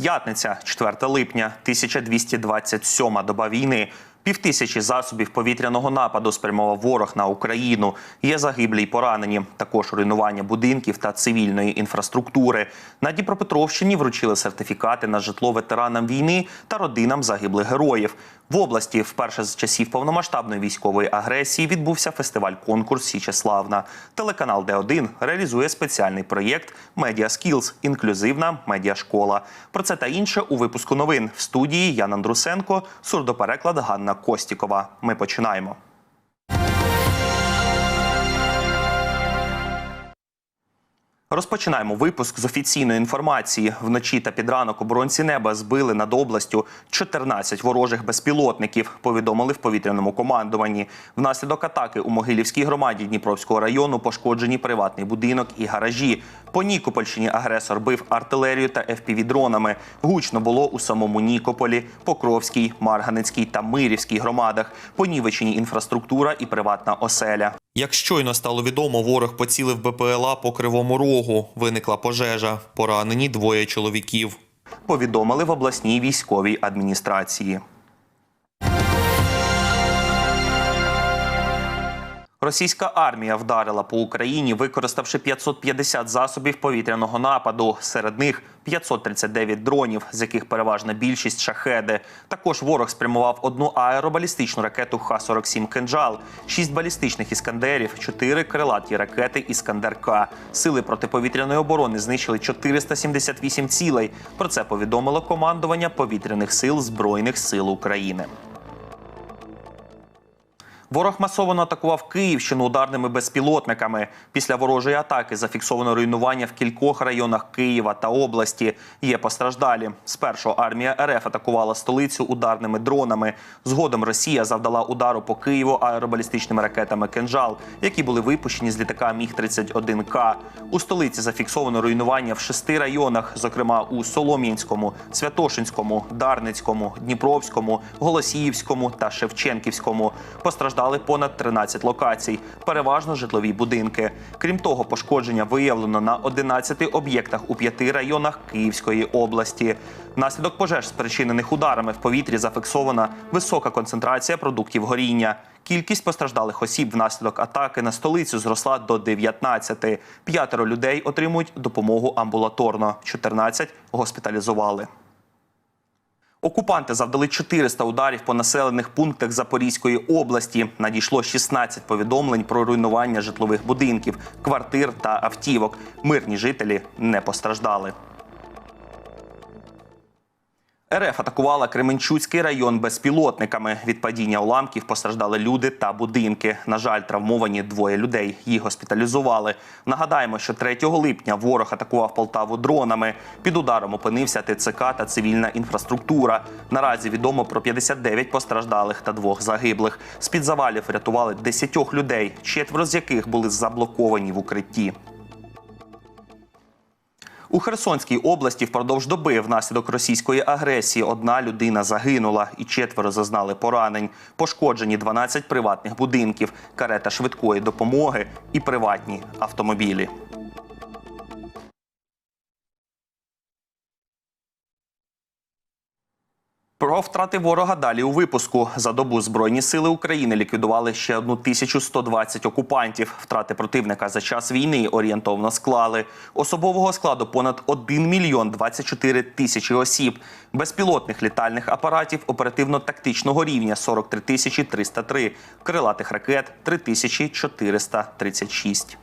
П'ятниця, 4 липня, 1227 доба війни. Півтисячі засобів повітряного нападу спрямував ворог на Україну. Є загиблі й поранені. Також руйнування будинків та цивільної інфраструктури. На Дніпропетровщині вручили сертифікати на житло ветеранам війни та родинам загиблих героїв. В області вперше з часів повномасштабної військової агресії відбувся фестиваль-конкурс Січеславна. Телеканал Д1 реалізує спеціальний проєкт Media Skills – інклюзивна медіашкола. Про це та інше у випуску новин в студії Ян Андрусенко, сурдопереклад Ганна Костікова. Ми починаємо. Розпочинаємо випуск з офіційної інформації. Вночі та під ранок оборонці неба збили над областю 14 ворожих безпілотників. Повідомили в повітряному командуванні. Внаслідок атаки у Могилівській громаді Дніпровського району пошкоджені приватний будинок і гаражі. По Нікопольщині агресор бив артилерію та FPV-дронами. Гучно було у самому Нікополі, Покровській, Марганецькій та Мирівській громадах. Понівечені інфраструктура і приватна оселя. Як щойно стало відомо, ворог поцілив БПЛА по кривому рогу. Виникла пожежа. Поранені двоє чоловіків. Повідомили в обласній військовій адміністрації. Російська армія вдарила по Україні, використавши 550 засобів повітряного нападу. Серед них 539 дронів, з яких переважна більшість шахеди. Також ворог спрямував одну аеробалістичну ракету Х-47 «Кинджал», 6 балістичних іскандерів, 4 крилаті ракети «Іскандер-К». Сили протиповітряної оборони знищили 478 цілей. Про це повідомило командування повітряних сил Збройних сил України. Ворог масово атакував Київщину ударними безпілотниками. Після ворожої атаки зафіксовано руйнування в кількох районах Києва та області. Є постраждалі. Спершу армія РФ атакувала столицю ударними дронами. Згодом Росія завдала удару по Києву аеробалістичними ракетами «Кинжал», які були випущені з літака Міг 31 К. У столиці зафіксовано руйнування в шести районах, зокрема у Солом'янському, Святошинському, Дарницькому, Дніпровському, Голосіївському та Шевченківському. Постраждали понад 13 локацій, переважно житлові будинки. Крім того, пошкодження виявлено на 11 об'єктах у п'яти районах Київської області. Внаслідок пожеж, спричинених ударами в повітрі, зафіксована висока концентрація продуктів горіння. Кількість постраждалих осіб внаслідок атаки на столицю зросла до 19. П'ятеро людей отримують допомогу амбулаторно, 14 госпіталізували. Окупанти завдали 400 ударів по населених пунктах Запорізької області. Надійшло 16 повідомлень про руйнування житлових будинків, квартир та автівок. Мирні жителі не постраждали. РФ атакувала Кременчуцький район безпілотниками. Від падіння уламків постраждали люди та будинки. На жаль, травмовані двоє людей. Їх госпіталізували. Нагадаємо, що 3 липня ворог атакував Полтаву дронами. Під ударом опинився ТЦК та цивільна інфраструктура. Наразі відомо про 59 постраждалих та двох загиблих. З під завалів рятували 10 людей, четверо з яких були заблоковані в укритті. У Херсонській області впродовж доби внаслідок російської агресії одна людина загинула і четверо зазнали поранень. Пошкоджені 12 приватних будинків, карета швидкої допомоги і приватні автомобілі. Про втрати ворога далі у випуску. За добу Збройні сили України ліквідували ще 1120 окупантів. Втрати противника за час війни орієнтовно склали. Особового складу понад 1 мільйон 24 тисячі осіб. Безпілотних літальних апаратів оперативно-тактичного рівня 43 тисячі 303. Крилатих ракет 3436.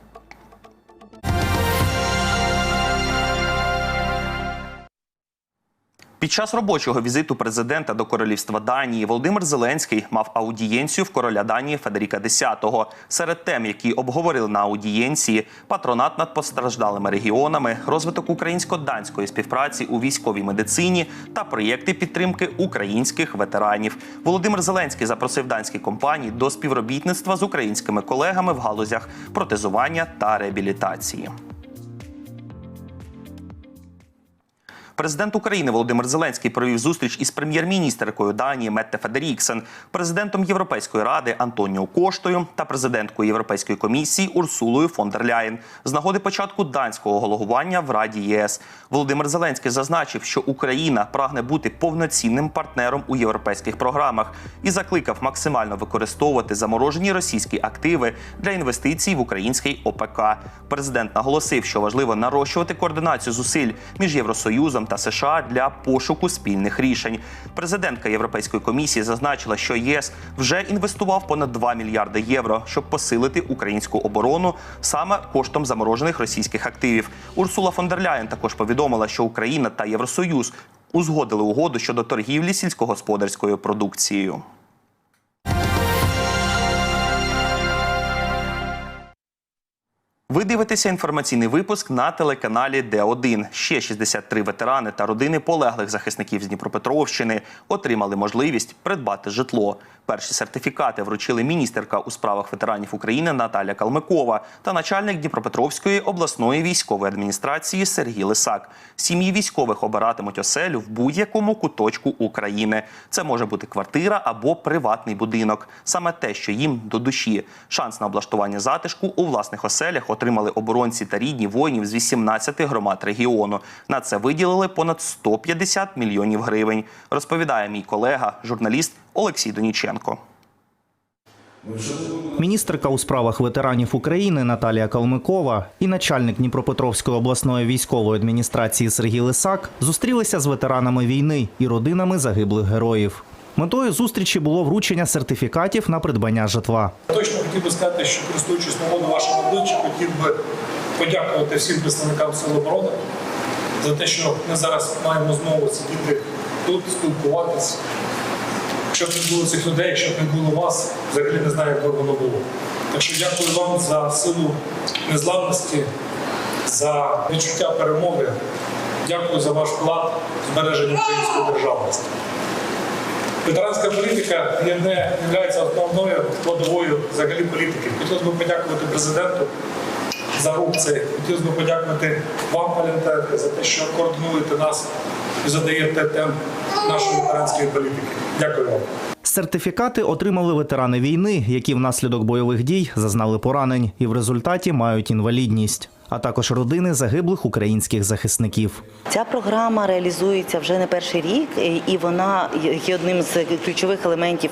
Під час робочого візиту президента до королівства Данії Володимир Зеленський мав аудієнцію в короля Данії Федеріка X. Серед тем, які обговорили на аудієнції, патронат над постраждалими регіонами, розвиток українсько-данської співпраці у військовій медицині та проєкти підтримки українських ветеранів. Володимир Зеленський запросив данські компанії до співробітництва з українськими колегами в галузях протезування та реабілітації. Президент України Володимир Зеленський провів зустріч із прем'єр-міністеркою Данії Метте Федеріксен, президентом Європейської ради Антоніо Коштою та президенткою Європейської комісії Урсулою фон дер Ляєн з нагоди початку данського головування в Раді ЄС. Володимир Зеленський зазначив, що Україна прагне бути повноцінним партнером у європейських програмах і закликав максимально використовувати заморожені російські активи для інвестицій в український ОПК. Президент наголосив, що важливо нарощувати координацію зусиль між Євросоюзом та США для пошуку спільних рішень. Президентка Європейської комісії зазначила, що ЄС вже інвестував понад 2 мільярди євро, щоб посилити українську оборону саме коштом заморожених російських активів. Урсула фон дер Ляєн також повідомила, що Україна та Євросоюз узгодили угоду щодо торгівлі сільськогосподарською продукцією. Ви дивитеся інформаційний випуск на телеканалі Д1. Ще 63 ветерани та родини полеглих захисників з Дніпропетровщини отримали можливість придбати житло. Перші сертифікати вручили міністерка у справах ветеранів України Наталя Калмикова та начальник Дніпропетровської обласної військової адміністрації Сергій Лисак. Сім'ї військових обиратимуть оселю в будь-якому куточку України. Це може бути квартира або приватний будинок. Саме те, що їм до душі. Шанс на облаштування затишку у власних оселях отримали оборонці та рідні воїнів з 18 громад регіону. На це виділили понад 150 мільйонів гривень. Розповідає мій колега, журналіст Олексій Доніченко. Міністерка у справах ветеранів України Наталія Калмикова і начальник Дніпропетровської обласної військової адміністрації Сергій Лисак зустрілися з ветеранами війни і родинами загиблих героїв. Метою зустрічі було вручення сертифікатів на придбання житла. Точно хотів би сказати, що користуючись нагодою вашого обличчя, хотів би подякувати всім представникам Сил оборони за те, що ми зараз маємо знову сидіти тут, спілкуватися. Якщо б не було цих людей, якщо б не було вас, взагалі не знаю, як би воно було. Так що дякую вам за силу незламності, за відчуття перемоги. Дякую за ваш вклад в збереження української державності. Ветеранська політика є не є основною складовою взагалі політики. Хотілося б подякувати президенту за рух цей. Хотілося б подякувати вам, Валентинка, за те, що координуєте нас і задаєте темп нашої української політики. Дякую вам. Сертифікати отримали ветерани війни, які внаслідок бойових дій зазнали поранень і в результаті мають інвалідність, а також родини загиблих українських захисників. Ця програма реалізується вже не перший рік, і вона є одним з ключових елементів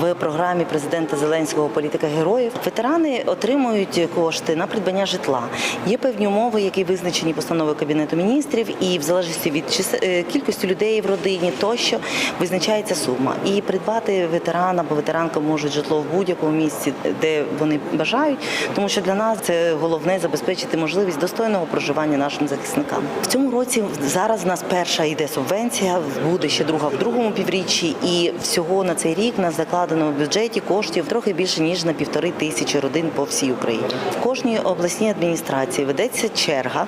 в програмі президента Зеленського політика героїв. Ветерани отримують кошти на придбання житла. Є певні умови, які визначені постановою кабінету міністрів, і в залежності від е, кількості людей в родині, тощо визначається сума. І придбати ветеран або ветеранка можуть житло в будь-якому місці, де вони бажають, тому що для нас це головне забезпечити можливість достойного проживання нашим захисникам. В цьому році зараз в нас перша йде субвенція, буде ще друга в другому півріччі, і всього на цей рік нас закладено в бюджеті коштів трохи більше ніж на півтори тисячі родин по всій Україні. В кожній обласній адміністрації ведеться черга,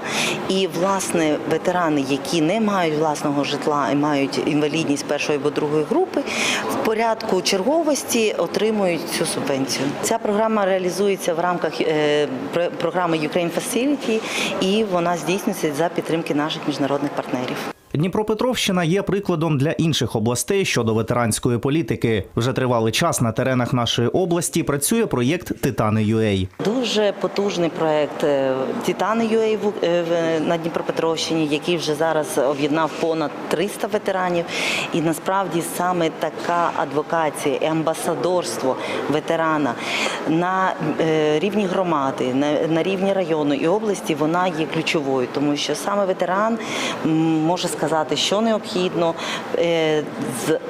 і власне ветерани, які не мають власного житла і мають інвалідність першої або другої групи, в порядку черговості отримують цю субвенцію. Ця програма реалізується в рамках е, програми Ukraine Facility, і вона здійснюється за підтримки наших міжнародних партнерів. Дніпропетровщина є прикладом для інших областей щодо ветеранської політики. Вже тривалий час на теренах нашої області працює проєкт Титани UA. Дуже потужний проект е, Титани в- на Дніпропетровщині, який вже зараз об'єднав понад 300 ветеранів. І насправді саме така адвокація і амбасадорство ветерана на е, рівні громади, на рівні району і області вона є ключовою, тому що саме ветеран може сказати, що необхідно е,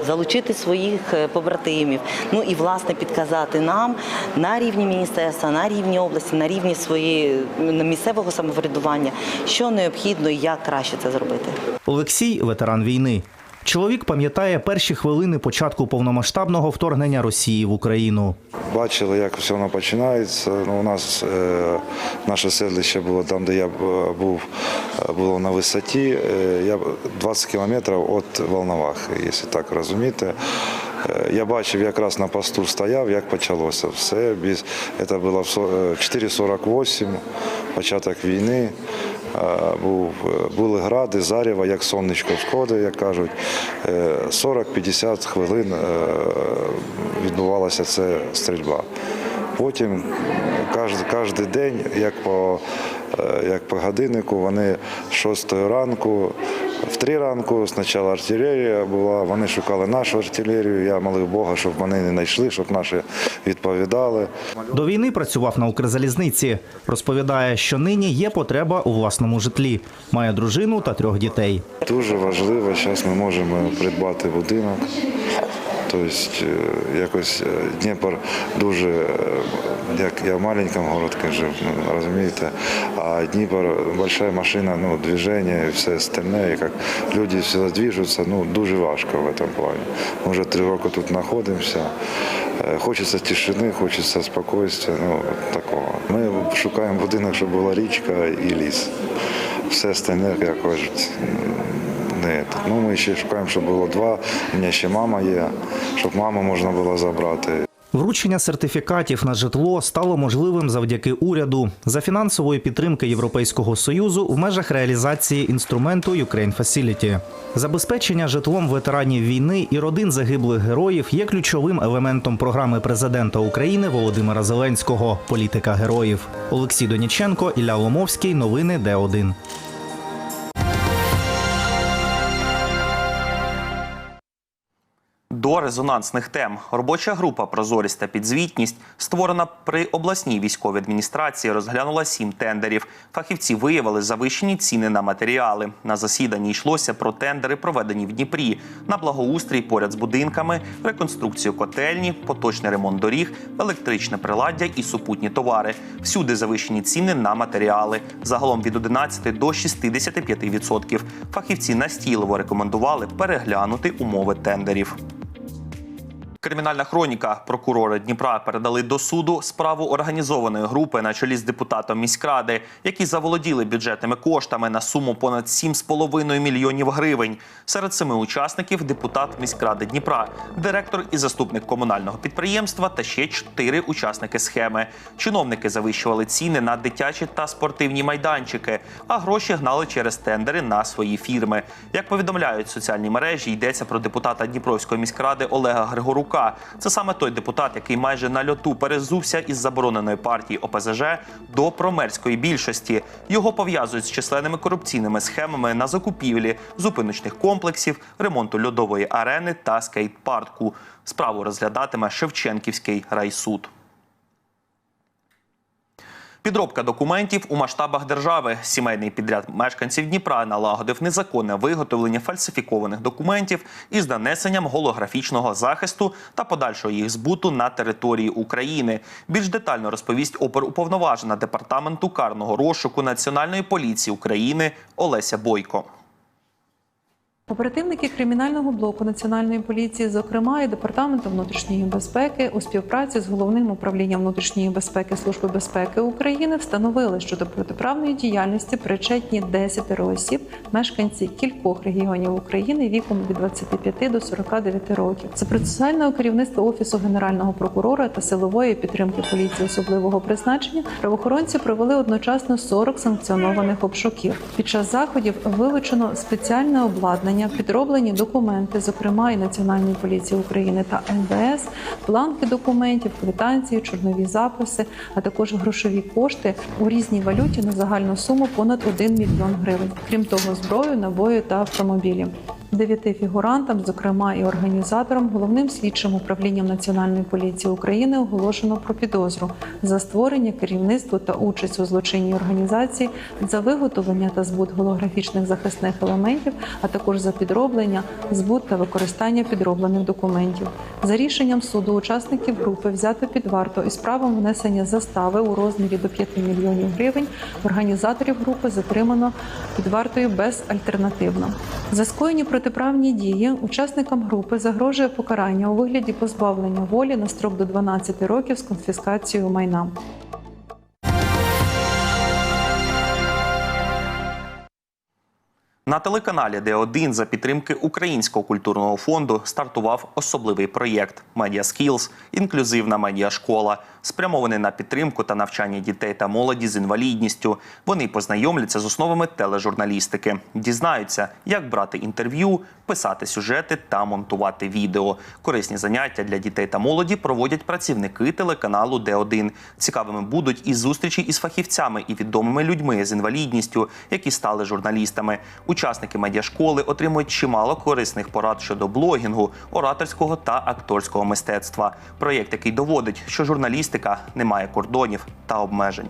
залучити своїх е, побратимів. Ну і власне підказати нам на рівні міністерства, на рівні області, на рівні своєї місцевого самоврядування, що необхідно і як краще це зробити. Олексій ветеран війни. Чоловік пам'ятає перші хвилини початку повномасштабного вторгнення Росії в Україну. Бачили, як все воно починається. Ну, у нас е, наше селище було там, де я був, е, було на висоті. Е, я б- 20 кілометрів від Волновахи, якщо так розуміти. Е, Я бачив, якраз на посту стояв, як почалося все. Це було в со- е, 4.48, початок війни. Був, були гради, зарєва, як сонечко сходить, як кажуть. Е, 40-50 хвилин е, відбувалася ця стрільба. Потім кожен, день, як по, е, як по годиннику, вони з 6 ранку, в три ранку спочатку артилерія була, вони шукали нашу артилерію. Я молив Бога, щоб вони не знайшли, щоб наші відповідали. До війни працював на Укрзалізниці. Розповідає, що нині є потреба у власному житлі. Має дружину та трьох дітей. Дуже важливо, зараз ми можемо придбати будинок. Тобто якось е, Дніпро дуже, е, як я в маленькому городку жив, ну, розумієте, а Дніпро велика машина, ну, движення і все остальне, і як люди всі движуться, ну, дуже важко в цьому плані. Ми вже три роки тут знаходимося. Хочеться тишини, хочеться спокійствия, ну, такого. Ми шукаємо будинок, щоб була річка і ліс. Все остальне, як кажуть, не це. Ну, ми ще шукаємо, щоб було два. У мене ще мама є, щоб маму можна було забрати. Вручення сертифікатів на житло стало можливим завдяки уряду за фінансової підтримки Європейського союзу в межах реалізації інструменту Ukraine Facility. Забезпечення житлом ветеранів війни і родин загиблих героїв є ключовим елементом програми президента України Володимира Зеленського Політика героїв. Олексій Доніченко, Ілля Ломовський. Новини Д1. Резонансних тем робоча група Прозорість та підзвітність, створена при обласній військовій адміністрації, розглянула сім тендерів. Фахівці виявили завищені ціни на матеріали. На засіданні йшлося про тендери, проведені в Дніпрі, на благоустрій поряд з будинками, реконструкцію котельні, поточний ремонт доріг, електричне приладдя і супутні товари. Всюди завищені ціни на матеріали. Загалом від 11 до 65%. Фахівці настійливо рекомендували переглянути умови тендерів. Кримінальна хроніка. Прокурори Дніпра передали до суду справу організованої групи на чолі з депутатом міськради, які заволоділи бюджетними коштами на суму понад 7,5 мільйонів гривень. Серед семи учасників депутат міськради Дніпра, директор і заступник комунального підприємства та ще чотири учасники схеми. Чиновники завищували ціни на дитячі та спортивні майданчики, а гроші гнали через тендери на свої фірми. Як повідомляють соціальні мережі, йдеться про депутата Дніпровської міськради Олега Григорука. Це саме той депутат, який майже на льоту перезувся із забороненої партії ОПЗЖ до промерської більшості. Його пов'язують з численними корупційними схемами на закупівлі зупиночних комплексів, ремонту льодової арени та скейт-парку. Справу розглядатиме Шевченківський райсуд. Підробка документів у масштабах держави. Сімейний підряд мешканців Дніпра налагодив незаконне виготовлення фальсифікованих документів із нанесенням голографічного захисту та подальшого їх збуту на території України. Більш детально розповість оперуповноважена департаменту карного розшуку Національної поліції України Олеся Бойко. Оперативники кримінального блоку національної поліції, зокрема і департаментом внутрішньої безпеки, у співпраці з головним управлінням внутрішньої безпеки Служби безпеки України встановили, що до протиправної діяльності причетні 10 осіб, мешканці кількох регіонів України віком від 25 до 49 років. За процесуального керівництва офісу генерального прокурора та силової підтримки поліції особливого призначення правоохоронці провели одночасно 40 санкціонованих обшуків. Під час заходів вилучено спеціальне обладнання, підроблені документи, зокрема і Національної поліції України та МВС, бланки документів, квитанції, чорнові записи, а також грошові кошти у різній валюті на загальну суму понад 1 мільйон гривень. Крім того, зброю, набої та автомобілі. Дев'яти фігурантам, зокрема і організаторам, головним слідчим управлінням Національної поліції України оголошено про підозру за створення, керівництво та участь у злочинній організації за виготовлення та збут голографічних захисних елементів, а також за підроблення, збут та використання підроблених документів. За рішенням суду учасників групи взято під варту із правом внесення застави у розмірі до 5 мільйонів гривень. Організаторів групи затримано під вартою безальтернативно. За скоєні протиправні дії учасникам групи загрожує покарання у вигляді позбавлення волі на строк до 12 років з конфіскацією майна. На телеканалі Д1 за підтримки Українського культурного фонду стартував особливий проєкт Skills – інклюзивна медіашкола, спрямований на підтримку та навчання дітей та молоді з інвалідністю. Вони познайомляться з основами тележурналістики, дізнаються, як брати інтерв'ю, писати сюжети та монтувати відео. Корисні заняття для дітей та молоді проводять працівники телеканалу Д1. Цікавими будуть і зустрічі із фахівцями і відомими людьми з інвалідністю, які стали журналістами. Учасники медіашколи отримують чимало корисних порад щодо блогінгу, ораторського та акторського мистецтва. Проєкт, який доводить, що журналістика не має кордонів та обмежень.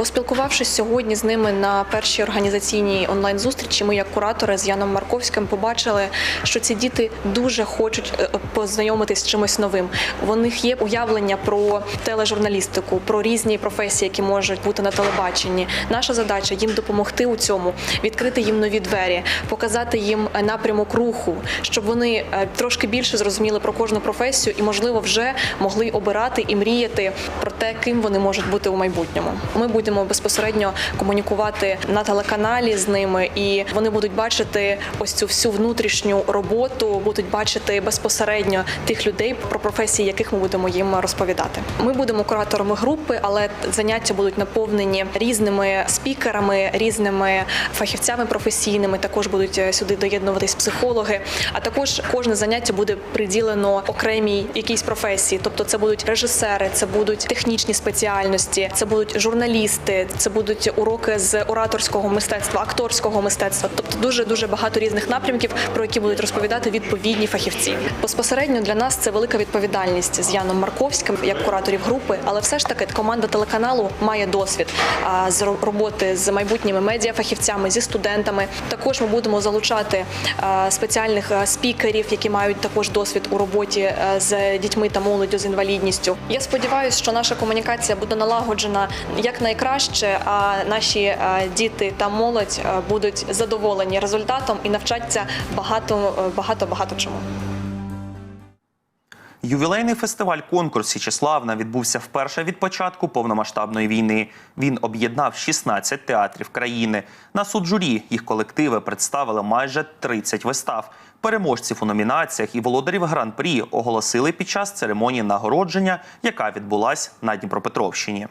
Поспілкувавшись сьогодні з ними на першій організаційній онлайн-зустрічі, ми, як куратори з Яном Марковським, побачили, що ці діти дуже хочуть е, познайомитись з чимось новим. У них є уявлення про тележурналістику, про різні професії, які можуть бути на телебаченні. Наша задача їм допомогти у цьому, відкрити їм нові двері, показати їм е, напрямок руху, щоб вони е, трошки більше зрозуміли про кожну професію і, можливо, вже могли обирати і мріяти про те, ким вони можуть бути у майбутньому. Ми будемо безпосередньо комунікувати на телеканалі з ними, і вони будуть бачити ось цю всю внутрішню роботу, будуть бачити безпосередньо тих людей, про професії, яких ми будемо їм розповідати. Ми будемо кураторами групи, але заняття будуть наповнені різними спікерами, різними фахівцями професійними. Також будуть е, сюди доєднуватись психологи. А також кожне заняття буде приділено окремій якійсь професії. Тобто, це будуть режисери, це будуть технічні спеціальності, це будуть журналісти, це будуть уроки з ораторського мистецтва, акторського мистецтва. Тобто дуже дуже багато різних напрямків, про які будуть розповідати відповідні фахівці. Безпосередньо для нас це велика відповідальність з Яном Марковським, як кураторів групи, але все ж таки команда телеканалу має досвід з роботи з майбутніми медіафахівцями, зі студентами. Також ми будемо залучати спеціальних спікерів, які мають також досвід у роботі з дітьми та молоддю з інвалідністю. Я сподіваюся, що наша комунікація буде налагоджена якнайкраще, а наші діти та молодь будуть задоволені результатом і навчаться багато багато чому. Ювілейний фестиваль конкурс Січеславна відбувся вперше від початку повномасштабної війни. Він об'єднав 16 театрів країни. На суд журі їх колективи представили майже 30 вистав. Переможців у номінаціях і володарів гран-прі оголосили під час церемонії нагородження, яка відбулась на Дніпропетровщині.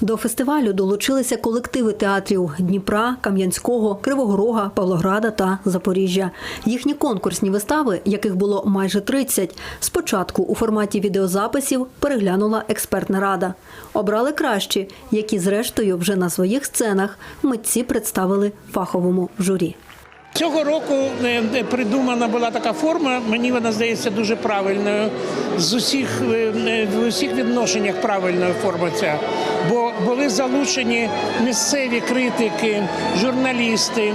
До фестивалю долучилися колективи театрів Дніпра, Кам'янського, Кривого Рога, Павлограда та Запоріжжя. Їхні конкурсні вистави, яких було майже 30, спочатку у форматі відеозаписів переглянула експертна рада. Обрали кращі, які зрештою вже на своїх сценах митці представили фаховому журі. Цього року е, е, придумана була така форма. Мені вона здається дуже правильною. З усіх е, в усіх відношеннях правильною форма ця. Бо були залучені місцеві критики, журналісти,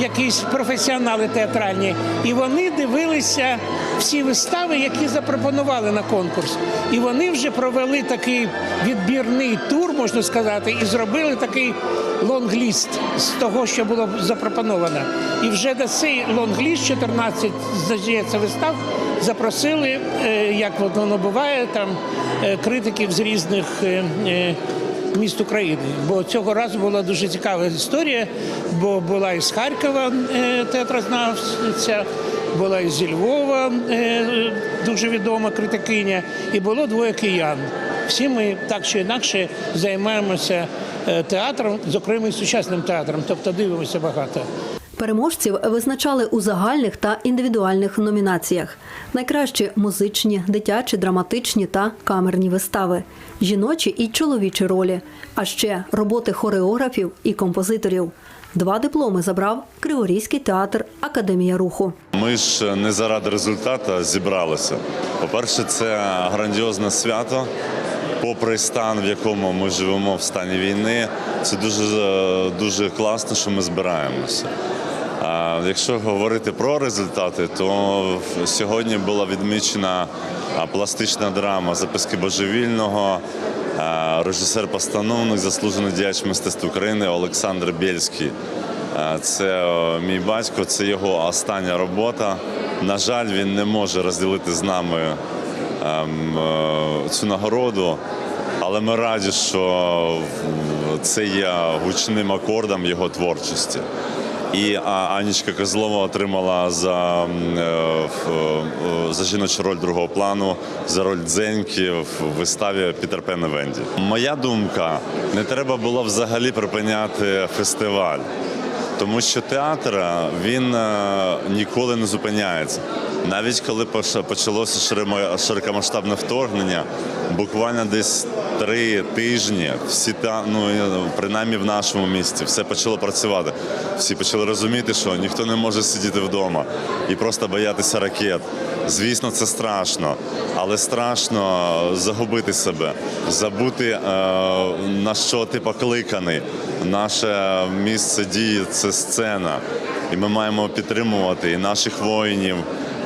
якісь професіонали театральні, і вони дивилися всі вистави, які запропонували на конкурс. І вони вже провели такий відбірний тур, можна сказати, і зробили такий лонгліст з того, що було запропоновано. І вже до цей лонгліст, 14, здається, вистав, запросили, е, як воно буває, там е, критиків з різних е, міст України. Бо цього разу була дуже цікава історія, бо була із Харкова театрознавця, була із зі Львова е, дуже відома критикиня, і було двоє киян. Всі ми так чи інакше займаємося е, театром, зокрема і сучасним театром, тобто дивимося багато. Переможців визначали у загальних та індивідуальних номінаціях: найкращі музичні, дитячі, драматичні та камерні вистави, жіночі і чоловічі ролі, а ще роботи хореографів і композиторів. Два дипломи забрав Криворізький театр Академія руху. Ми ж не заради результату зібралися. По-перше, це грандіозне свято. Попри стан, в якому ми живемо в стані війни, це дуже, дуже класно, що ми збираємося. А якщо говорити про результати, то сьогодні була відмічена пластична драма Записки божевільного, режисер-постановник, заслужений діяч мистецтва України Олександр Бєльський. Це мій батько, це його остання робота. На жаль, він не може розділити з нами ем, цю нагороду. Але ми раді, що це є гучним акордом його творчості. І Анічка Козлова отримала за, е, е, за жіночу роль другого плану, за роль Дзеньки в виставі Пітер Пен і Венді. Моя думка, не треба було взагалі припиняти фестиваль. Тому що театр він е, ніколи не зупиняється. Навіть коли почалося широкомасштабне вторгнення, буквально десь три тижні, всі та ну принаймні в нашому місті, все почало працювати. Всі почали розуміти, що ніхто не може сидіти вдома і просто боятися ракет. Звісно, це страшно, але страшно загубити себе, забути е, на що ти покликаний. Наше місце дії це сцена, і ми маємо підтримувати і наших воїнів,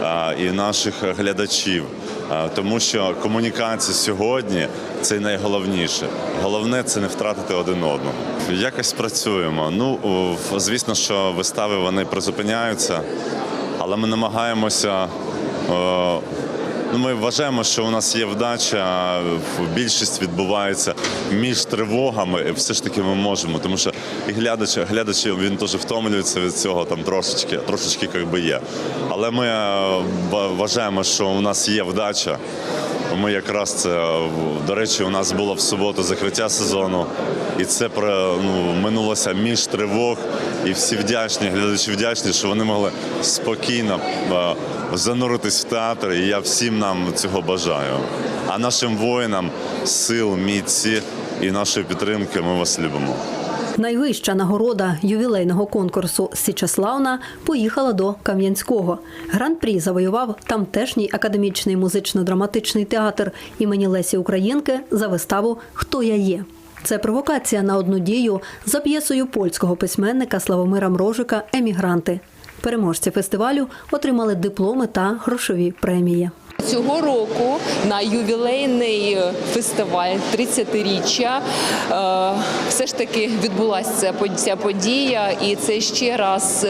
е, і наших глядачів. Тому що комунікація сьогодні це найголовніше. Головне це не втратити один одного. Якось працюємо. Ну звісно, що вистави вони призупиняються, але ми намагаємося. Ну, ми вважаємо, що у нас є вдача. Більшість відбувається між тривогами. Все ж таки ми можемо, тому що і глядач, глядачі він теж втомлюється від цього там трошечки, трошечки як би є. Але ми е, вважаємо, що у нас є вдача. Ми якраз це до речі, у нас було в суботу закриття сезону, і це ну минулося між тривог. І всі вдячні, глядачі вдячні, що вони могли спокійно е, зануритись в театр. І я всім нам цього бажаю. А нашим воїнам сил, міці і нашої підтримки ми вас любимо. Найвища нагорода ювілейного конкурсу Січеславна поїхала до Кам'янського. Гран-прі завоював тамтешній академічний музично-драматичний театр імені Лесі Українки за виставу Хто я є. Це провокація на одну дію за п'єсою польського письменника Славомира Мрожика Емігранти. Переможці фестивалю отримали дипломи та грошові премії. Цього року на ювілейний фестиваль 30-річчя е, все ж таки відбулася ця подія, і це ще раз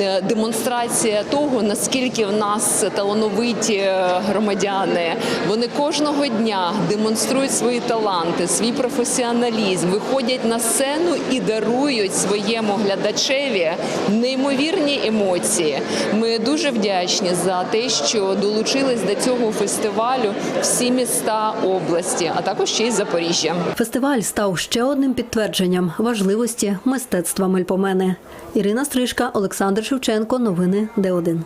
е, демонстрація того, наскільки в нас талановиті громадяни. Вони кожного дня демонструють свої таланти, свій професіоналізм, виходять на сцену і дарують своєму глядачеві неймовірні емоції. Ми дуже вдячні за те, що долучились до цього фестивалю всі міста області, а також ще й Запоріжжя. Фестиваль став ще одним підтвердженням важливості мистецтва мельпомени. Ірина Стрижка, Олександр Шевченко. Новини Д1.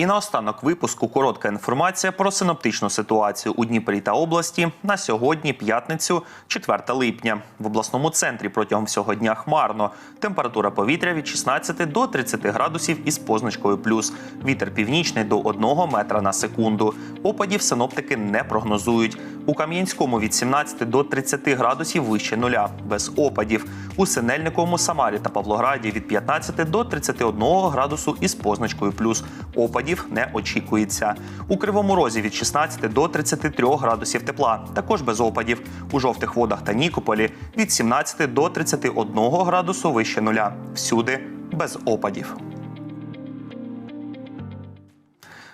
І наостанок випуску коротка інформація про синоптичну ситуацію у Дніпрі та області на сьогодні, п'ятницю, 4 липня. В обласному центрі протягом всього дня хмарно. Температура повітря від 16 до 30 градусів із позначкою плюс. Вітер північний до 1 метра на секунду. Опадів синоптики не прогнозують. У Кам'янському від 17 до 30 градусів вище нуля, без опадів. У Синельниковому, Самарі та Павлограді від 15 до 31 градусу із позначкою плюс. Опадів не очікується. У Кривому Розі від 16 до 33 градусів тепла, також без опадів. У жовтих водах та Нікополі від 17 до 31 градусу вище нуля. Всюди без опадів.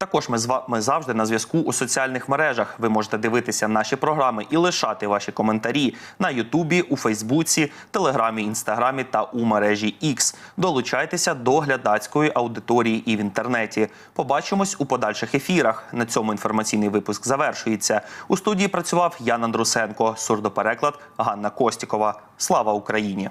Також ми з вами завжди на зв'язку у соціальних мережах. Ви можете дивитися наші програми і лишати ваші коментарі на Ютубі, у Фейсбуці, Телеграмі, Інстаграмі та у мережі X. Долучайтеся до глядацької аудиторії і в інтернеті. Побачимось у подальших ефірах. На цьому інформаційний випуск завершується. У студії працював Ян Андрусенко, сурдопереклад Ганна Костікова. Слава Україні!